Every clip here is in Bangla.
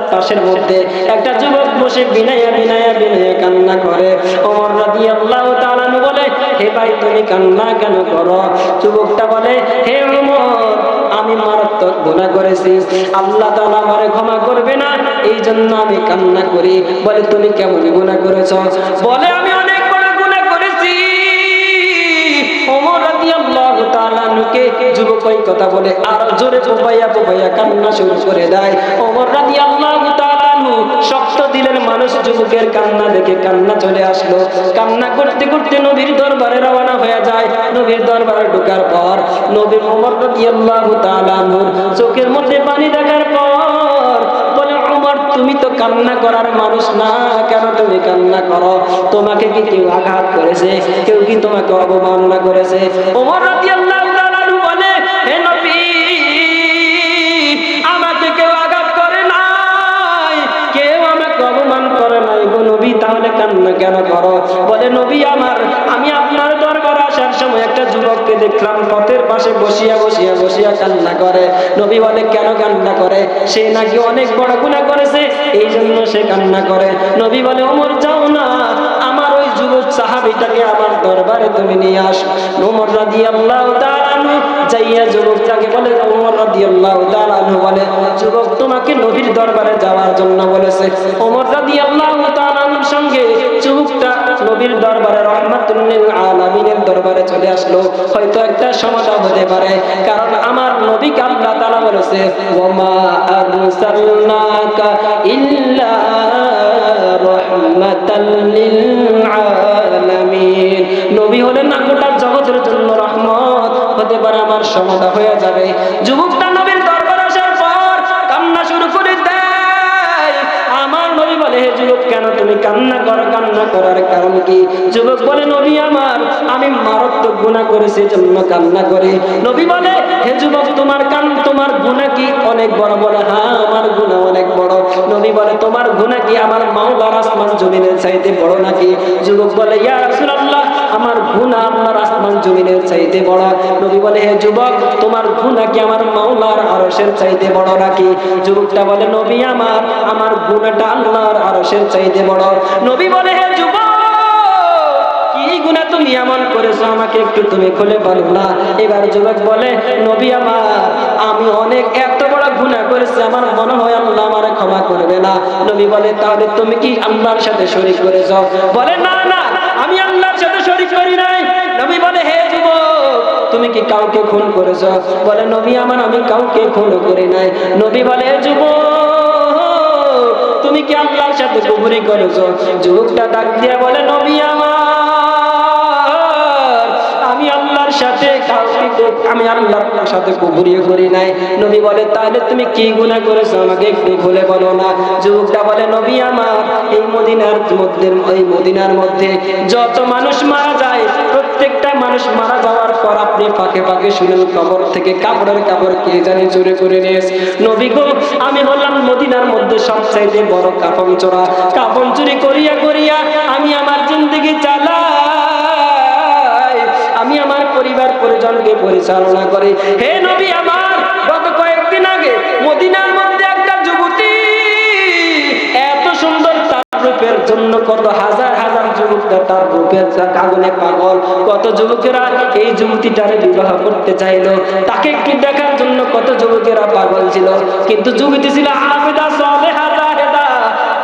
রাস্তার পাশের মধ্যে একটা যুবক বসে বিনায়া বিনায়া বিনায়া কান্না করে। ওমর রাদিয়াল্লাহু তাআলা আনহু বলে, হে ভাই, তুমি কান্না কেন করো? যুবকটা বলে, হে ওমর, আমি মারাত্মক গুনাহ করেছি। আল্লাহ তাআলা আমারে ক্ষমা করবে না এই জন্য আমি কান্না করি। বলে, তুমি কেমন গুনাহ করেছ? বলে, আমি অনেক বড় গুনাহ করেছি। ওমর রাদিয়াল্লাহু তাআলা নুকে যুবক ওই কথা বলে আর জোরে পোপাইয়া পোপাইয়া কান্না শুরু করে দেয়। ওমর তাআলা আনহু শক্ত দিলের মানুষ যুবকের কান্না দেখে কান্না চলে আসলো। কান্না করতে করতে নবীর দরবারে রওনা হয়ে যায়। নবীর দরবারে ঢোকার পর নবী ওমর রাদিয়াল্লাহু তাআলা আনহুর চোখের মধ্যে পানি দেখার পর বলে, ওমর, তুমি তো কান্না করার মানুষ না, কেন তুমি কান্না করো? তোমাকে কি কেউ আঘাত করেছে? কেউ কি তোমাকে অবমাননা করেছে? ওমর রাদিয়াল্লাহু তাআলা তাহলে কান্না কেন করো? বলে, নবী আমার, আমি আপনার দরবারে আসার সময় একটা যুবককে দেখলাম পথের পাশে বসিয়া বসিয়া বসিয়া কান্না করে। নবী বলে, কেন কান্না করে? সে নাকি অনেক বড় গুনাহ করেছে এই জন্য সে কান্না করে। নবী বলে, ওমর, যাও না, আমার ওই যুবক সাহাবিটাকে আমার দরবারে তুমি নিয়ে আস। ওমর রাদিয়াল্লাহু তাআলা আনহু যাইয়া যুবকটাকে বলে, ওমর রাদিয়াল্লাহু তাআলা আনহু বলে, যুবক তোমাকে নবীর দরবারে যাওয়ার জন্য বলেছে। ওমর রাদিয়াল্লাহু তাআলা আনহুর সঙ্গে যুবকটা নবীর দরবারে রহমাতুল লিল আলামিনের দরবারে চলে আসলো। হয়তো একটা সমাধান হতে পারে, কারণ আমার নবীকে আল্লাহ তাআলা বলেছে নবী হলেন গোটা জগতের জন্য রহমত। হতে পারে আমার সমাধা হয়ে যাবে। যুবকটা তুমি কান্না করো, কান্না করার কারণ কি? যুবক বলে, নবী আমার, আমি মারাত্মক গুণা করেছি জন্য কান্না করে। নবী বলে, হে যুবক, তোমার কান, তোমার গুণা কি? অনেক বড় বড় হ্যাঁ আমার গুণা অনেক বড়। নবী বলে, তোমার গুণা কি আমার মাওলার আসমান জমিনের চাইতে বড় নাকি? যুবক বলে, ইয়া আমার গুণা আপনার আসমান জমিনের চাইতে বড়। নবী বলে, হে যুবক, তোমার গুণা কি আমার মাওলার আরশের চাইতে বড় নাকি? যুবকটা বলে, নবী আমার আমার গুণাটা আল্লাহর আরশের চাইতে বড়। নবী বলে, হে যুবক গুনাহ তুমি এমন করেছ, আমাকে একটু তুমি খুলে বলো না। এবার যুবক বলে, নবী আমার, আমি অনেক, এত বড় গুনাহ করেছি, আমার মনে হয় আল্লাহ আমার ক্ষমা করবে না। নবী বলে, তাহলে তুমি কি আল্লাহর সাথে শরীক করেছ? বলে, না না, আমি আল্লাহর সাথে শরীক করি নাই। নবী বলে, হে যুবক, তুমি কি কাউকে খুন করেছ? বলে, নবী আমার, আমি কাউকে খুন করি নাই। নবী বলে যুবক, তুমি কি আল্লাহর সাথে কুফরি করেছ? যুবকটা ডাক দিয়ে বলে, নবী আমার আমি আল্লাহর সাথে কুফরিও করি নাই। নবী বলে, তাহলে তুমি কি গুনাহ করেছ? আমাকে একটু খুলে বলো না। যুবকটা বলে, নবী আমার, এই মদিনার মধ্যে, এই মদিনার মধ্যে যত মানুষ মারা যায়, প্রত্যেকটা মানুষ মারা যাওয়ার পর আপনি ফাঁকে ফাঁকে শুনেন, কবর থেকে কাপড়ের কাপড় কে জানি চুরি করে নিয়েছে? নবী গো, আমি বললাম মদিনার মধ্যে সবচাইতে বড় কাপন চোরা কাপন চুরি করিয়া করিয়া আমি আমার জিন্দগি চালাই। পরিজনকে পরিচালনা করি। হে নবী আমার, গত কয়েকদিন আগে মদিনার মধ্যে একটা যুবতী এত সুন্দর তার রূপের জন্য কত হাজার হাজার যুবকরা তার রূপের কাগনে পাগল। কত যুবকেরা এই যুবতীটারে বিবাহ করতে চাইলো। তাকে একটু দেখার জন্য কত যুবকেরা পাগল ছিল। কিন্তু যুবতী ছিল আবেদা সালেহা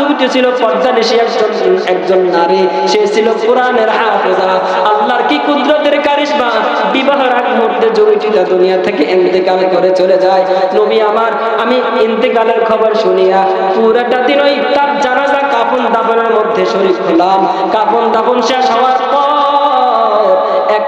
যুবতী ছিল পর্দানিশী একজন একজন নারী। সে ছিল কোরআনের হাফেজা। আল্লাহর কি কুদরতের কারিশমা? বিবাহের আগ মুহূর্তে যুবতীটা দুনিয়া থেকে ইন্তেকাল করে চলে যায়। নবী আমার, আমি ইন্তেকালের খবর শুনিয়া পুরাটা দিন ওই তার জানাজা কাপন দাপনের মধ্যে শরীর হলাম। কাপন দাপন শেষ হওয়ার পর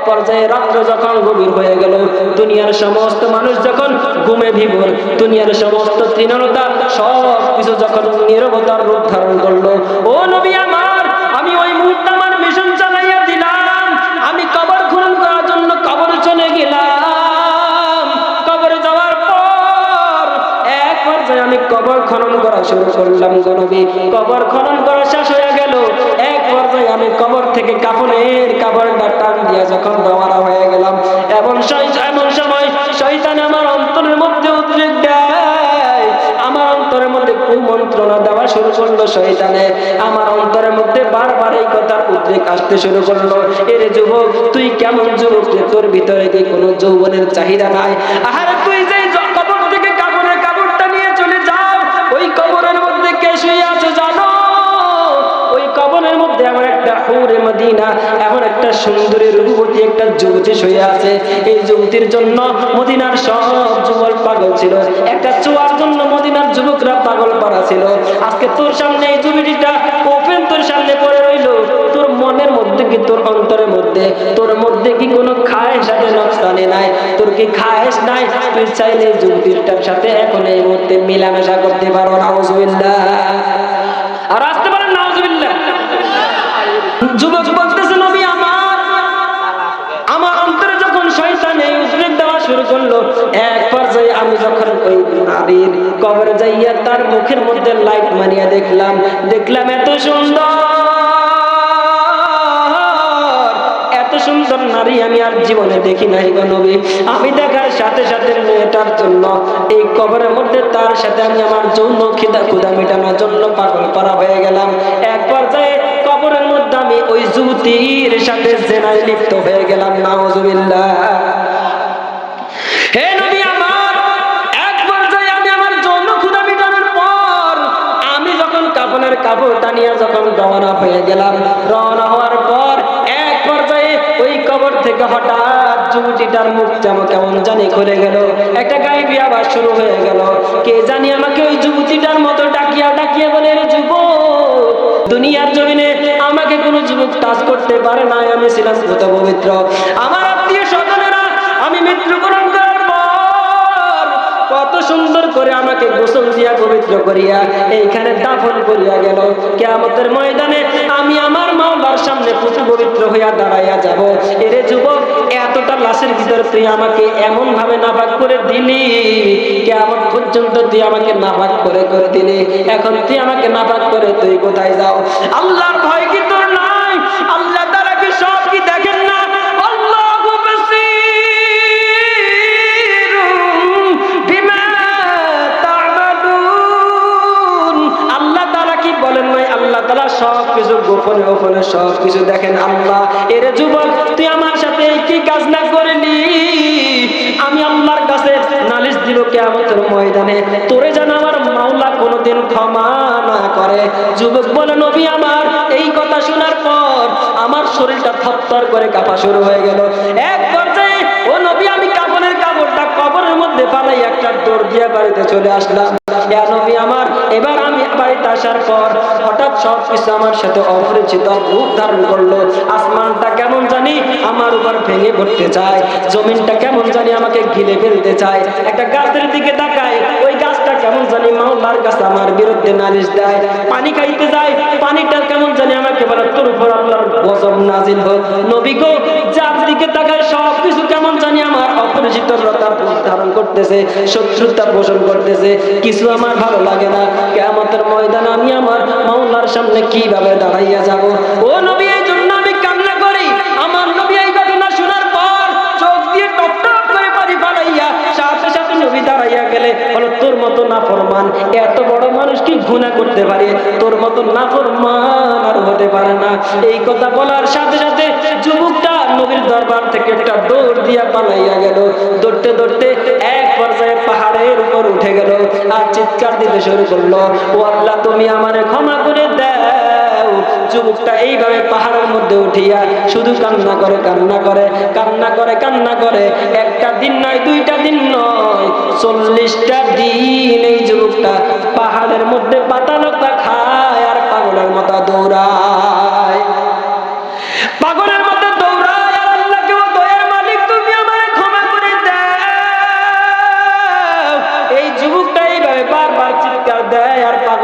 পর্যায়ে রাত্র যখন গভীর হয়ে গেল, দুনিয়ার সমস্ত মানুষ যখন ঘুমে ভিবর দুনিয়ার সমস্ত তৃণলতা সব কিছু যখন নিরবতার রূপ ধারণ করল, ও নবী আমার, আমি ওই মুহূর্তে আমার মিশন চালাইয়া দিলাম, আমি কবর খনন করার জন্য কবরে চলে গেলাম। আমি কবর খনন করা শুরু করলাম কবর খনন করা শেষ হয়ে গেল, এক পর্যায়ে আমি কবর থেকে কাপড়ের কাপড়টা যখন রওনা হয়ে গেলাম। এমন এমন সময় শয়তান আমার অন্তরের মধ্যে উদ্বেগ আমার অন্তরের মধ্যে কুমন্ত্রণা দেওয়া শুরু করল শয়তানে। আমার অন্তরের মধ্যে বারবার এই কথার উদ্বেগ আসতে শুরু করল। এর যুবক, তুই কেমন যুবক? তোর ভিতরে কি কোনো যৌবনের চাহিদা নাই? আহারে সুন্দরী রূপবতী একটা যুবতী শুয়ে আছে। এই যুবতীর জন্য মদিনার সব যুবক পাগল ছিল। একটা চোয়ার জন্য মদিনার যুবকরা পাগল পারা ছিল। আজকে তোর সামনে এই যুবতীটা ওপেন তোর সামনে পড়ে রইল। তোর মনের মধ্যে কি তোর অন্তরের মধ্যে? তোর মধ্যে কি কোনো খায়েশ আছে? নকশানে নাই। তোর কি খায়েশ নাই? তুই চাইলে যুবতীটার সাথে এখন এই মুহূর্তে মিলামেশা করতে পারো, নাউজুবিল্লাহ। আর আসতে পারেন, নাউজুবিল্লাহ। শুরু করল, এক পর্যায়ে আমি যখন ওই নারীর কবরে যাইয়া তার মুখের মধ্যে লাইট মারিয়া দেখলাম দেখলাম এত সুন্দর সাথে কবরের মধ্যে আমি আমার খিদা পাগল হয়ে গেলাম। কবরের মধ্যে আমি ওই যুবতীর সাথে লিপ্ত হয়ে গেলাম, নাউজুবিল্লাহ। কাপনের কাপড়টা নিয়ে যখন রওনা হয়ে গেলাম, রওনা হওয়ার পর এক পর্যায়ে ওই কবর থেকে হঠাৎ যুবতীটার মুখ যেমন কেমন জানি খুলে গেল, একটা গায়ে আবার শুরু হয়ে গেল। কে জানি আমাকে ওই যুবতীটার মতো ডাকিয়া ডাকিয়া বলে রে যুবক, দুনিয়ার জমিনে আমাকে কোনো যুবক টাচ করতে পারে না আমি ছিলাম পবিত্র আমার আত্মীয় স্বজনেরা, আমি মৃত্যুবরণ করার কত সুন্দর করে আমাকে গোসল দিয়া পবিত্র করিয়া এইখানে দাফন করিয়া গেল। কেয়ামতের ময়দানে আমি আমার মাওলার সামনে পবিত্র হইয়া দাঁড়াইয়া যাব। এরে যুবক, এতটা লাশের ভিতরে তুই আমাকে এমন ভাবে নাপাক করে দিলি। কেয়ামত পর্যন্ত তুই আমাকে নাপাক করে করে দিলি। এখন তুই আমাকে নাপাক করে তুই কোথায় যাও? আল্লাহর ভয় কি তোর? সব কিছু গোপনে গোপনে সব কিছু দেখেন আল্লাহ। এর যুবক, তুই আমার সাথে কি কাজ না করলি আমি আল্লাহর কাছে নালিশ দিব কিয়ামতের ময়দানে। তোরে যেন আমার মাওলা কোনোদিন ক্ষমা না করে। যুবক বলে, নবী আমার, এই কথা শোনার পর আমার শরীরটা থরথর করে কাঁপা শুরু হয়ে গেল। এক পর্যায়ে, ও নবী, আমি কাপড়ের কাপড়টা কবরের মধ্যে পালাই একটা দৌড় দিয়ে বাড়িতে চলে আসলাম। নবী আমার, এবার বাড়িতে আসার পর হঠাৎ সব কিছু আমার সাথে অপরিচিত রূপ ধারণ করল। আসমানটা কেমন জানি আমার উপর ভেঙে পড়তে চায়, জমিনটা কেমন জানি আমাকে ঘিরে ফেলতে চায়। একটা গাছের দিকে তাকায় কেমন জানি মাওলার কাছে আমার বিরুদ্ধে নালিশ দেয়, পানি খাইতে যায়, পানিটা কেমন জানি আমাকে বলে, তোর উপর আল্লাহর গজব নাজিল হোক নবী গো, যার দিকে তাকায় সব কিছু কেমন জানি আমার অপরিচিত রূপ ধারণ করতেছে, শত্রুতা পোষণ করতেছে, কিছু আমার ভালো লাগে না। কেমতের ময়দান আমি আমার মাওলার সামনে কীভাবে দাঁড়াইয়া যাব? গুনাহ করতে পারে, তোর মতন না কর আর হতে পারে না। এই কথা বলার সাথে সাথে যুবকটা নবীর দরবার থেকে একটা দৌড় দিয়া পালাইয়া গেল। দৌড়তে দৌড়তে এক পর্যায়ে পাহাড়ের উপর উঠে গেল আর চিৎকার দিতে শুরু করল। ও আল্লাহ, তুমি আমারে ক্ষমা করে দাও। যুবকটা এইভাবে পাহাড়ের মধ্যে উঠিয়া শুধু কান্না করে কান্না করে কান্না করে কান্না করে। একটা দিন নয়, দুইটা দিন নয়, চল্লিশটা দিন এই যুবকটা পাহাড়ের মধ্যে পাতালতা খায় আর পাগলের মতো দৌড়ায়। পাগলের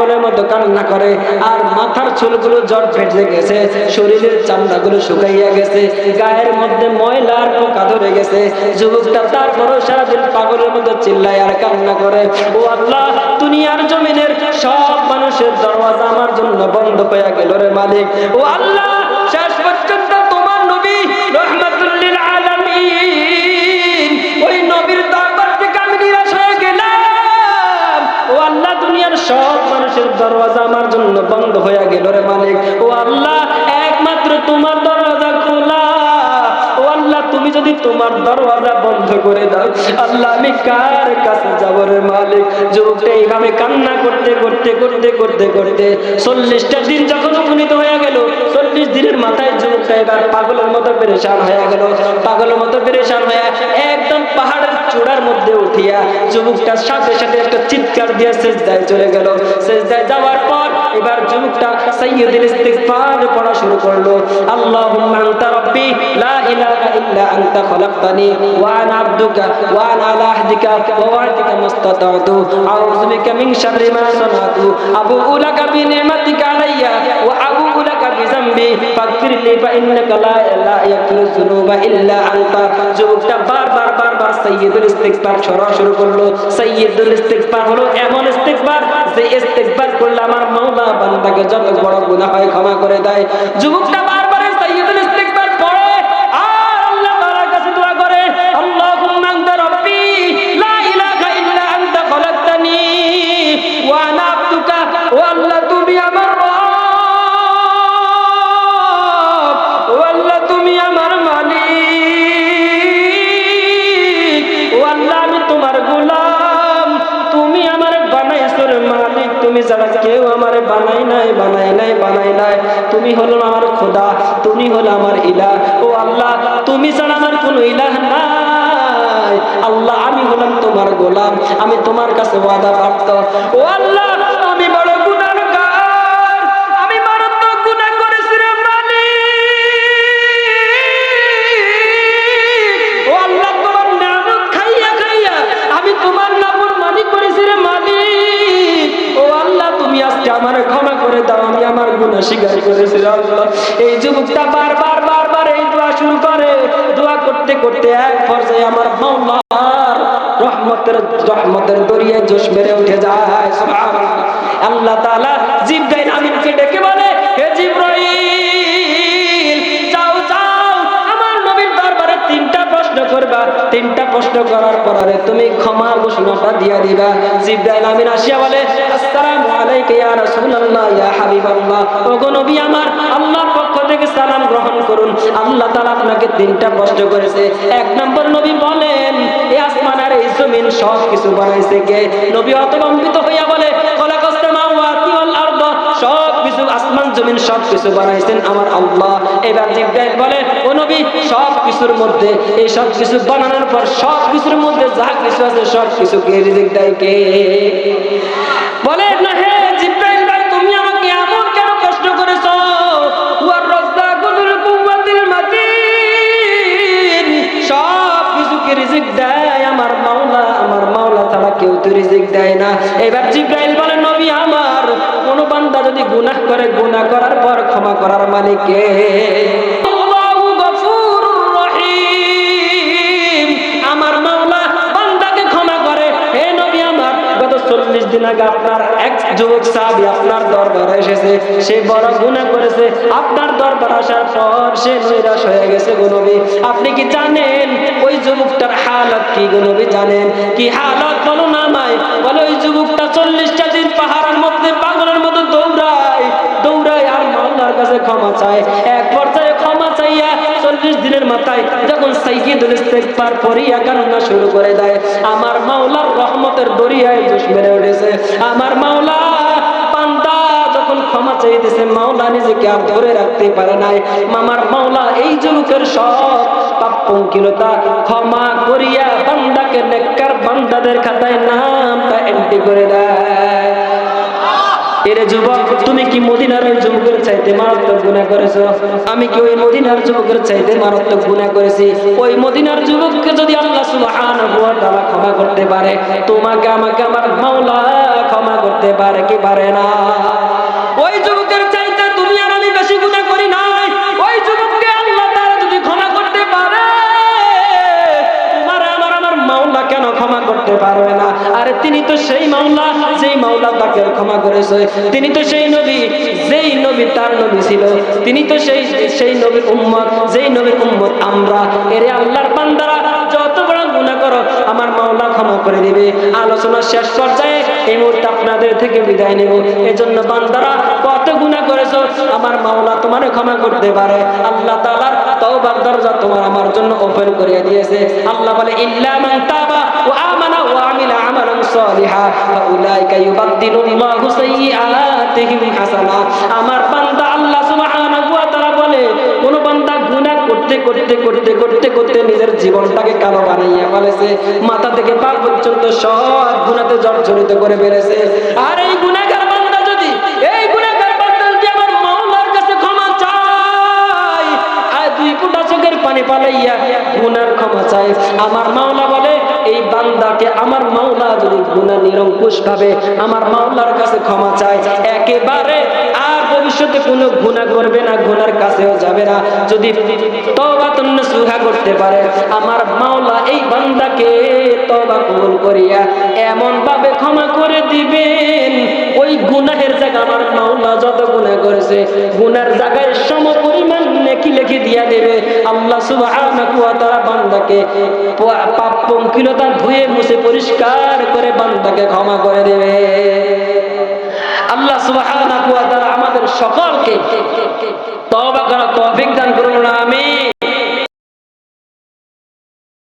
পাগলের মতো কান্না করে, আর মাথার চুলগুলো জট ফেটে গেছে, শরীরের চামড়াগুলো শুকাইয়া গেছে, গায়ের মধ্যে ময়লার পোকা ধরে গেছে, যুবকটা তারপরও সারাদিন পাগলের মতো চিল্লায় আর কান্না করে, ও আল্লাহ, দুনিয়ার জমিনের সব মানুষের দরওয়াজা আমার জন্য বন্ধ হয়ে গেল রে মালিক। ও আল্লাহ, শেষ পর্যন্ত তোমার নবী রহমাতুল্লিল আলামিন, ওই নবীর দরবার থেকে আমি নিরাশ হয়ে গেলাম। ও আল্লাহ, দুনিয়ার সব দরওয়াজা আমার জন্য বন্ধ হয়ে গেল রে মালিক। ও আল্লাহ একমাত্র তোমার দরওয়াজা তুমি যদি তোমার দরওয়াজা বন্ধ করে দাও, আল্লাহ, আমি কার কাছে যাব রে মালিক? যুবকটা এইভাবে কান্না করতে করতে করতে করতে করতে চল্লিশটা দিন যখন উপনীত হয়ে গেল, চল্লিশ দিনের মাথায় যুবকটা এবার পাগলের মতো পেরেশান হয়ে গেল। পাগলের মতো পেরেশান হয়ে একদম পাহাড়ের চূড়ার মধ্যে উঠিয়া যুবকটার সাথে সাথে একটা চিৎকার দিয়ে সেজদায় চলে গেল। সেজদায় যাওয়ার পর এবার যুবকটা সাইয়্যিদুল ইস্তিগফার পড়া শুরু করল। আল্লাহুম্মা আনতা রাব্বি, লা ইলাহা ইল্লা আনতা খলাকতানি, ওয়া আনা আবদুকা, ওয়া আনা আলা আহদিকা, ওয়া ওয়া'দিকা মাস্তাতা'তু। আউযু বিকা মিন শাররি মা সানাতু আবুউ লাকা বিনি'মাতিকা আলাইয়া, ওয়া আবুউ লাকা ফাগফিরলি ফা ইন্নাকা লা ইয়াগফিরু যুনুবা ইল্লা আনতা যুবকটা বারবার বারবার সাইয়্যিদুল ইস্তিগফার ছড়া শুরু করল। সাইয়্যিদুল ইস্তিগফার হলো এমন ইস্তিগফার যে ইস্তিগফার করলে আমার মাওলা বান্দাকে যত বড় গুনাহ হয় ক্ষমা করে দেয়। যুবকটা তোমার গোলাম, আমি তোমার কাছে ওয়াদা প্রাপ্ত। ও আল্লাহ, আমি বড় আমার ক্ষমা এই করে। করতে করতে এক পর্যায়ে আমার রহমতের রহমতের দরিয়ায় জোশ মেরে উঠে যায় আল্লাহ তাআলা জিবরাইল আমিনকে ডেকে বলে, হে জিবরাইল! তিনটা প্রশ্ন করার পরে তুমি ক্ষমার ঘোষণাটা দিয়া দিবা। জিবরাইল আমিন আসিয়া বলে, আসসালামু আলাইকা ইয়া রাসূলুল্লাহ, ইয়া হাবিবাল্লাহ। ওগো নবী আমার, আল্লাহর পক্ষ থেকে সালাম গ্রহণ করুন। আল্লাহ তাআলা আপনাকে তিনটা প্রশ্ন করেছে। এক নম্বর নবী বলেন এই আসমান আর এই জমিন সব কিছু বানাইছে কে? নবী হতভম্বিত হইয়া বলে, খলাকাস সামাওয়াতি ওয়াল আরদ সব কিছু আসমান জমিন সব কিছু বানাইছেন আমার আল্লাহ। এবার জিব্রাইল বলে নবী সব কিছুর মধ্যে, এই সব কিছু বানানোর পর সব কিছুর মধ্যে যা কিছু আছে সব কিছু কে রিজিক দেয় কে? বলে, না হে জিব্রাইল ভাই, তুমি আমাকে এমন কেন প্রশ্ন করেছ? ওয়ার মাতিন। সব কিছুকে রিজিক দেয়? আমার মাওলা আমার মাওলা কেউ তো রিজিক দেয় না। এবার জিব্রাইল বলে, নবী আমার, কোন বান্দা যদি গুনাহ করে, গুনাহ করার পর ক্ষমা করার মালিক কে? দিন আগে আপনার এক যুবক সাহাবী আপনার দরবারে এসেছে। সে বড় গুনাহ করেছে। আপনার দরবার আসার পর সে নৈরাশ হয়ে গেছে গো নবী। আপনি কি জানেন ওই যুবকটার হালত কি গো নবী জানেন? কি হালত বলো না আমায়। বলে ওই যুবকটা চল্লিশটা দিন পাহাড়ের মধ্যে পাগলের মতো দৌড়ায়। দৌড়ায় আর মাওলার কাছে ক্ষমা চায়। এক পর্যায়ে চাইয়া চল্লিশ দিনের মাথায় যখন সাইকিদুল ইস্তেগফার পড়িয়া কান্না শুরু করে দেয়, আমার মাওলার রহমতের দরিয়ায় জোশ মেরে উঠেছে। আমার মাওলা ক্ষমা ক্ষমা করিয়া বান্দাকে নেককার বান্দাদের খাতায় নামটা এন্ট্রি করে দেয়। এরে যুবক, তুমি কি মদিনার ওই যুবকের চাইতে মারাত্মক গুনাহ করেছ? আমি কি ওই মদিনার যুবকের চাইতে মারাত্মক গুনাহ করেছি? ওই মদিনার যুবককে যদি আল্লাহ সুবহানাহু ওয়া তাআলা ক্ষমা করতে পারে, তোমাকে আমাকে আমার মাওলা ক্ষমা করতে পারে কি পারে না? ওই যুবকের চাইতে তুমি আর আমি বেশি গুনাহ করি নাই। ওই যুবককে আল্লাহ তাআলা যদি ক্ষমা করতে পারে, তোমার আমার আমার মাওলা কেন ক্ষমা করতে পারবে না? আরে তিনি তো সেই মাওলা মাওলা তাকে ক্ষমা করেছে। তিনি তো সেই নবী, যেই নবী তার নবী ছিল। তিনি তো সেই সেই নবীর উম্মত, যেই নবীর উম্মত আমরা। এরে আল্লাহর বান্দারা, যত বড় গুনাহ করো, আমার মাওলা ক্ষমা করে দিবে। আলোচনা শেষ পর্যায়ে এই মুহূর্তে আপনাদের থেকে বিদায় নেব। এজন্য বান্দারা, কত গুনাহ করেছ, আমার মাওলা তোমার ক্ষমা করতে পারে। আল্লাহ তাআলার তওবার দরজা তোমার আমার জন্য ওপেন করে দিয়েছে। আল্লাহ বলে, ইল্লা মান তাবা ওয়া আমার আল্লাহ বলে, কোন করতে করতে করতে করতে করতে নিজের জীবনটাকে কালো বানাইয়া ফেলেছে। মাথা থেকে পা পর্যন্ত সব জর্জরিত করে আর এই যদি এই যদি আমার কাছে ক্ষমা আর দুই ফুটা চোখের পানি পালাইয়া গুনার ক্ষমা চায়। আমার মাওলা বলে এই বান্দাকে আমার মাওলা যদি গুনাহ নিরঙ্কুশ ভাবে আমার মাওলার কাছে ক্ষমা চায়, একেবারে আর ভবিষ্যতে কোনো গুনাহ করবে না গুনার কাছেও যাবে না। যদি তওবাতুন নসুহা করতে পারে, আমার মাওলা এই বান্দাকে তওবা কবুল করিয়া এমন ভাবে ক্ষমা করে দিবেন, ওই গুনাহের জায়গা আমার মাওলা যত গুনাহ করেছে গুনার জায়গায় সম পরিমাণ লিখে দিয়া দেবে। আল্লাহ সুবাহ ওয়া বান্দাকে পাপ পঙ্কিলতা ধুয়ে মুছে পরিষ্কার করে বান্দাকে ক্ষমা করে দেবে। আল্লাহ সুবাহ আমাদের সকলকে তবা করা তৌফিক দান করুন, আমিন।